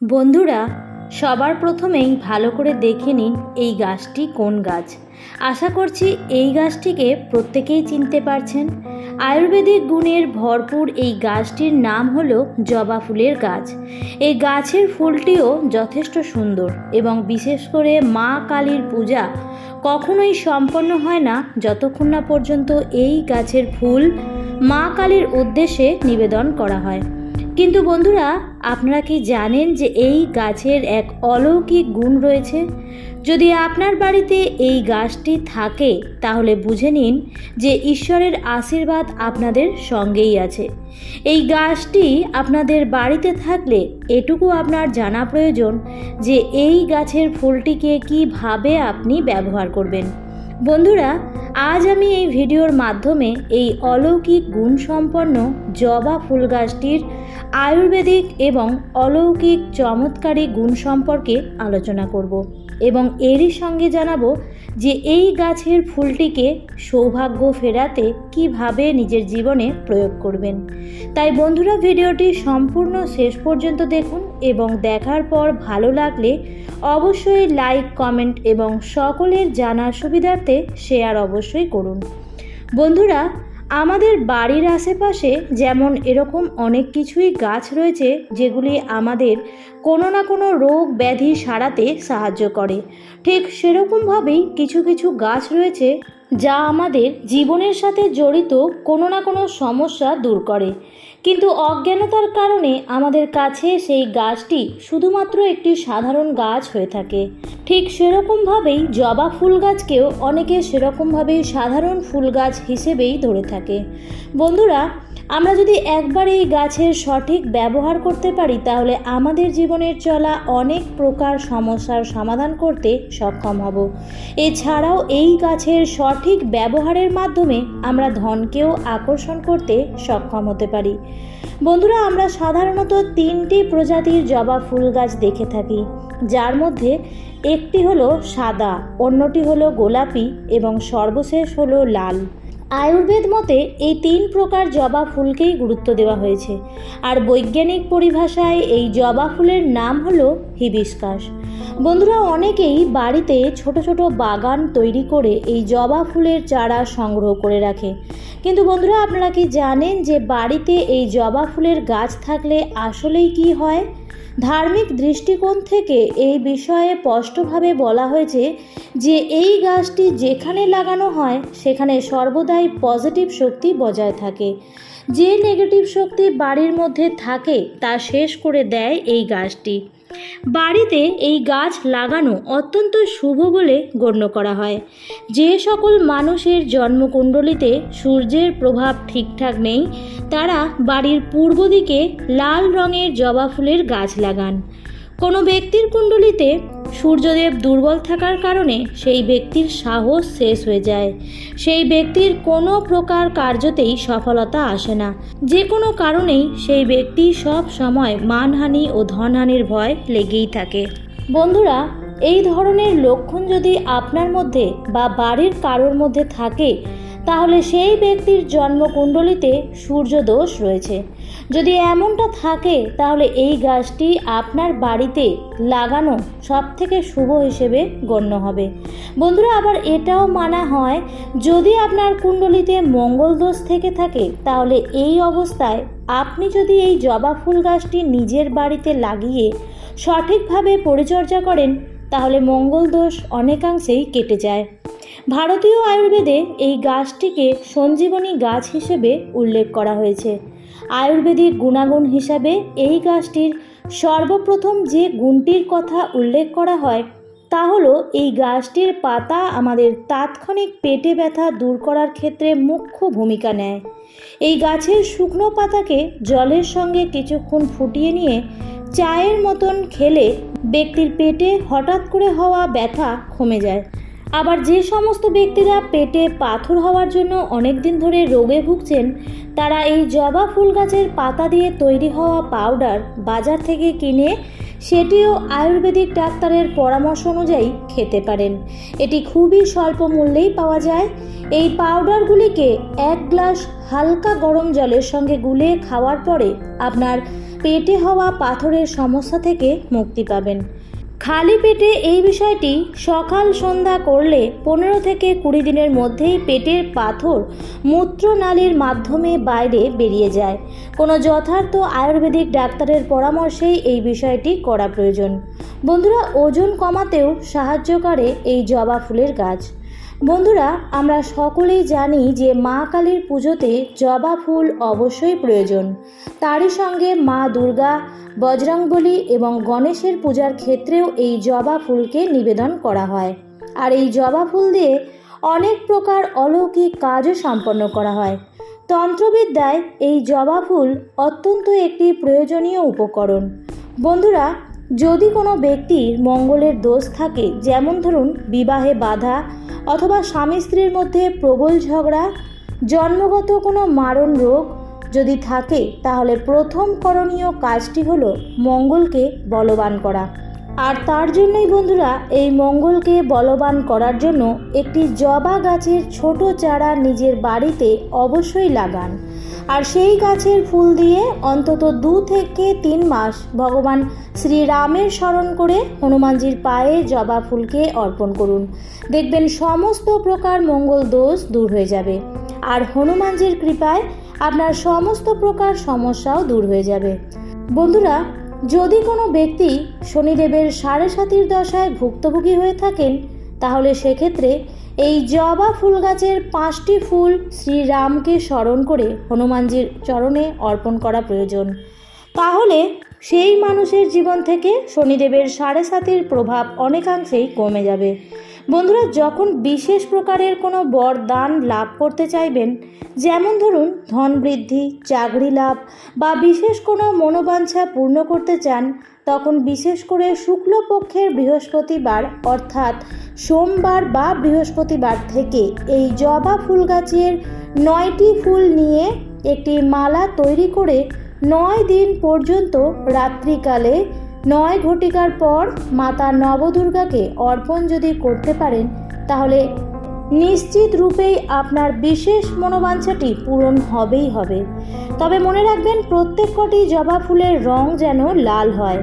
বন্ধুরা, সবার প্রথমেই ভালো করে দেখে নিন এই গাছটি কোন গাছ। আশা করছি এই গাছটিকে প্রত্যেকেই চিনতে পারছেন। আয়ুর্বেদিক গুণের ভরপুর এই গাছটির নাম হল জবা ফুলের গাছ। এই গাছের ফুলটিও যথেষ্ট সুন্দর এবং বিশেষ করে মা কালীর পূজা কখনোই সম্পন্ন হয় না যতক্ষণ না পর্যন্ত এই গাছের ফুল মা কালীর উদ্দেশ্যে নিবেদন করা হয়। কিন্তু বন্ধুরা, আপনারা কি জানেন যে এই গাছের এক অলৌকিক গুণ রয়েছে? যদি আপনার বাড়িতে এই গাছটি থাকে, তাহলে বুঝে নিন যে ঈশ্বরের আশীর্বাদ আপনাদের সঙ্গেই আছে। এই গাছটি আপনাদের বাড়িতে থাকলে এটুকু আপনার জানা প্রয়োজন যে এই গাছের ফুলটিকে কীভাবে আপনি ব্যবহার করবেন। বন্ধুরা, আজ আমি এই ভিডিওর মাধ্যমে এই অলৌকিক গুণসম্পন্ন জবা ফুল গাছটির আয়ুর্বেদিক এবং অলৌকিক চমৎকারী গুণ সম্পর্কে আলোচনা করব এবং এরই সঙ্গে জানাব যে এই গাছের ফুলটিকে সৌভাগ্য ফেরাতে কীভাবে নিজের জীবনে প্রয়োগ করবেন। তাই বন্ধুরা, ভিডিওটি সম্পূর্ণ শেষ পর্যন্ত দেখুন এবং দেখার পর ভালো লাগলে অবশ্যই লাইক, কমেন্ট এবং সকলের জানার সুবিধার্থে শেয়ার অবশ্যই করুন। বন্ধুরা আমাদের বাড়ির আশেপাশে যেমন এরকম অনেক কিছুই গাছ রয়েছে, যেগুলি আমাদের কোনো না কোনো রোগ ব্যাধি সারাতে সাহায্য করে। ঠিক সেরকমভাবেই কিছু কিছু গাছ রয়েছে যা আমাদের জীবনের সাথে জড়িত কোনো না কোনো সমস্যা দূর করে। কিন্তু অজ্ঞানতার কারণে আমাদের কাছে সেই গাছটি শুধুমাত্র একটি সাধারণ গাছ হয়ে থাকে। ঠিক সেরকমভাবেই জবা ফুল গাছকেও অনেকে সেরকমভাবেই সাধারণ ফুল গাছ হিসেবেই ধরে থাকে। বন্ধুরা আমরা যদি একবার এই গাছের সঠিক ব্যবহার করতে পারি, তাহলে আমাদের জীবনের চলা অনেক প্রকার সমস্যার সমাধান করতে সক্ষম হব। এছাড়াও এই গাছের সঠিক ব্যবহারের মাধ্যমে আমরা ধনকেও আকর্ষণ করতে সক্ষম হতে পারি। বন্ধুরা, আমরা সাধারণত তিনটি প্রজাতির জবা ফুল গাছ দেখে থাকি। যার মধ্যে একটি হলো সাদা, অন্যটি হলো গোলাপি এবং সর্বশেষ হলো লাল। আয়ুর্বেদ মতে এই তিন প্রকার জবা ফুলকেই গুরুত্ব দেওয়া হয়েছে। আর বৈজ্ঞানিক পরিভাষায় এই জবা ফুলের নাম হলো হিবিস্কাস। বন্ধুরা, অনেকেই বাড়িতে ছোট ছোট বাগান তৈরি করে এই জবা ফুলের চারা সংগ্রহ করে রাখে। কিন্তু বন্ধুরা, আপনারা কি জানেন যে বাড়িতে এই জবা ফুলের গাছ থাকলে আসলেই কি হয়? ধার্মিক দৃষ্টিকোণ থেকে এই বিষয়ে স্পষ্টভাবে বলা হয়েছে যে এই গাছটি যেখানে লাগানো হয়, সেখানে সর্বদাই পজিটিভ শক্তি বজায় থাকে। যে নেগেটিভ শক্তি বাড়ির মধ্যে থাকে, তা শেষ করে দেয় এই গাছটি। বাড়িতে এই গাছ লাগানো অত্যন্ত শুভ বলে গণ্য করা হয়। যে সকল মানুষের জন্মকুণ্ডলিতে সূর্যের প্রভাব ঠিকঠাক নেই, তারা বাড়ির পূর্ব দিকে লাল রঙের জবা ফুলের গাছ লাগান। কোনো ব্যক্তির কুণ্ডলিতে সূর্যদেব দুর্বল থাকার কারণে সেই ব্যক্তির সাহস শেষ হয়ে যায়। সেই ব্যক্তির কোনো প্রকার কার্যতেই সফলতা আসে না। যে কোনো কারণেই সেই ব্যক্তি সব সময় মানহানি ও ধনহানির ভয় লেগেই থাকে। বন্ধুরা, এই ধরনের লক্ষণ যদি আপনার মধ্যে বা বাড়ির কারোর মধ্যে থাকে তাহলে সেই ব্যক্তির জন্মকুণ্ডলিতে সূর্যদোষ রয়েছে। যদি এমনটা থাকে, তাহলে এই গাছটি আপনার বাড়িতে লাগানো সব থেকে শুভ হিসেবে গণ্য হবে। বন্ধুরা, আবার এটাও মানা হয়, যদি আপনার কুণ্ডলিতে মঙ্গল দোষ থেকে থাকে, তাহলে এই অবস্থায় আপনি যদি এই জবা ফুল গাছটি নিজের বাড়িতে লাগিয়ে সঠিকভাবে পরিচর্যা করেন, তাহলে মঙ্গল দোষ অনেকাংশেই কেটে যায়। ভারতীয় আয়ুর্বেদে এই গাছটিকে সঞ্জীবনী গাছ হিসেবে উল্লেখ করা হয়েছে। আয়ুর্বেদিক গুণাগুণ হিসাবে এই গাছটির সর্বপ্রথম যে গুণটির কথা উল্লেখ করা হয়, তা হলো এই গাছটির পাতা আমাদের তাৎক্ষণিক পেটে ব্যথা দূর করার ক্ষেত্রে মুখ্য ভূমিকা নেয়। এই গাছের শুকনো পাতাকে জলের সঙ্গে কিছুক্ষণ ফুটিয়ে নিয়ে চায়ের মতন খেলে ব্যক্তির পেটে হঠাৎ করে হওয়া ব্যথা কমে যায়। আবার যে সমস্ত ব্যক্তিরা পেটে পাথর হওয়ার জন্য অনেক দিন ধরে রোগে ভুগছেন, তারা এই জবা ফুল গাছের পাতা দিয়ে তৈরি হওয়া পাউডার বাজার থেকে কিনে সেটিও আয়ুর্বেদিক ডাক্তারের পরামর্শ অনুযায়ী খেতে পারেন। এটি খুবই স্বল্প মূল্যেই পাওয়া যায়। এই পাউডারগুলিকে এক গ্লাস হালকা গরম জলের সঙ্গে গুলে খাওয়ার পরে আপনার পেটে হওয়া পাথরের সমস্যা থেকে মুক্তি পাবেন। খালি পেটে এই বিষয়টি সকাল সন্ধ্যা করলে পনেরো থেকে কুড়ি দিনের মধ্যেই পেটের পাথর মূত্রনালীর মাধ্যমে বাইরে বেরিয়ে যায়। কোনো যথার্থ আয়ুর্বেদিক ডাক্তারের পরামর্শেই এই বিষয়টি করা প্রয়োজন। বন্ধুরা, ওজন কমাতেও সাহায্য করে এই জবা ফুলের গাছ। বন্ধুরা, আমরা সকলেই জানি যে মা কালীর পুজোতে জবা ফুল অবশ্যই প্রয়োজন। তারই সঙ্গে মা দুর্গা, বজরংবলী এবং গণেশের পূজার ক্ষেত্রেও এই জবা ফুলকে নিবেদন করা হয়। আর এই জবা ফুল দিয়ে অনেক প্রকার অলৌকিক কাজও সম্পন্ন করা হয়। তন্ত্রবিদ্যায় এই জবা ফুল অত্যন্ত একটি প্রয়োজনীয় উপকরণ। বন্ধুরা যদি কোনো ব্যক্তির মঙ্গলের দোষ থাকে, যেমন ধরুন বিবাহে বাধা অথবা স্বামী স্ত্রীর মধ্যে প্রবল ঝগড়া, জন্মগত কোনো মারণ রোগ যদি থাকে, তাহলে প্রথম করণীয় কাজটি হলো মঙ্গলকে বলবান করা। আর তার জন্যই বন্ধুরা এই মঙ্গলকে বলবান করার জন্য একটি জবা গাছের ছোট চারা নিজের বাড়িতে অবশ্যই লাগান। আর সেই গাছের ফুল দিয়ে অন্তত দু থেকে তিন মাস ভগবান শ্রীরামের স্মরণ করে হনুমানজির পায়ে জবা ফুলকে অর্পণ করুন। দেখবেন সমস্ত প্রকার মঙ্গল দোষ দূর হয়ে যাবে। আর হনুমানজির কৃপায় আপনার সমস্ত প্রকার সমস্যাও দূর হয়ে যাবে। বন্ধুরা যদি কোনো ব্যক্তি শনিদেবের সাড়ে সাতির দশায় ভুক্তভোগী হয়ে থাকেন, তাহলে সেক্ষেত্রে এই জবা ফুল গাছের পাঁচটি ফুল শ্রীরামকে স্মরণ করে হনুমানজির চরণে অর্পণ করা প্রয়োজন। তাহলে সেই মানুষের জীবন থেকে শনিদেবের সাড়ে সাতির প্রভাব অনেকাংশেই কমে যাবে। বন্ধুরা, যখন বিশেষ প্রকারের কোনো বরদান লাভ করতে চাইবেন, যেমন ধরুন ধন বৃদ্ধি, চাকরি লাভ বা বিশেষ কোনো মনোবাঞ্ছা পূর্ণ করতে চান, তখন বিশেষ করে শুক্লপক্ষের বৃহস্পতিবার, অর্থাৎ সোমবার বা বৃহস্পতিবার থেকে এই জবা ফুল গাছের নয়টি ফুল নিয়ে একটি মালা তৈরি করে নয় দিন পর্যন্ত রাত্রিকালে নয় ঘটিকার পর মাতা নবদুর্গাকে অর্পণ যদি করতে পারেন, তাহলে নিশ্চিত রূপেই আপনার বিশেষ মনোবাঞ্ছাটি পূরণ হবেই হবে। তবে মনে রাখবেন, প্রত্যেক কটি জবা ফুলের রং যেন লাল হয়।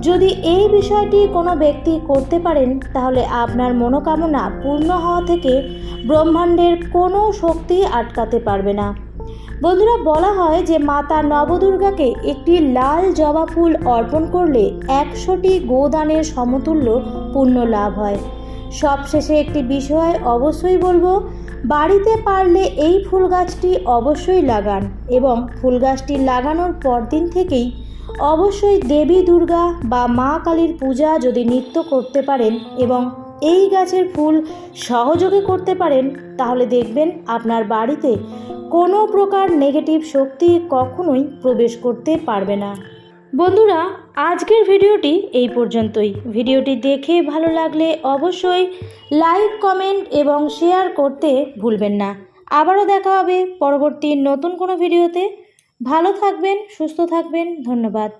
যদি এই বিষয়টি কোনো ব্যক্তি করতে পারেন, তাহলে আপনার মনোকামনা পূর্ণ হওয়া থেকে ব্রহ্মাণ্ডের কোনো শক্তি আটকাতে পারবে না। বন্ধুরা, বলা হয় যে মাতা নবদুর্গাকে একটি লাল জবা ফুল অর্পণ করলে একশোটি গোদানের সমতুল্য পুণ্য লাভ হয়। সবশেষে একটি বিষয় অবশ্যই বলব, বাড়িতে পারলে এই ফুল গাছটি অবশ্যই লাগান এবং ফুল গাছটি লাগানোর পরদিন থেকেই অবশ্যই দেবী দুর্গা বা মা কালীর পূজা যদি নিত্য করতে পারেন এবং এই গাছের ফুল সহযোগে করতে পারেন, তাহলে দেখবেন আপনার বাড়িতে কোনো প্রকার নেগেটিভ শক্তি কখনোই প্রবেশ করতে পারবে না। বন্ধুরা, আজকের ভিডিওটি এই পর্যন্তই। ভিডিওটি দেখে ভালো লাগলে অবশ্যই লাইক কমেন্ট এবং শেয়ার করতে ভুলবেন না। আবারও দেখা হবে পরবর্তী নতুন কোনো ভিডিওতে। ভালো থাকবেন, সুস্থ থাকবেন, ধন্যবাদ।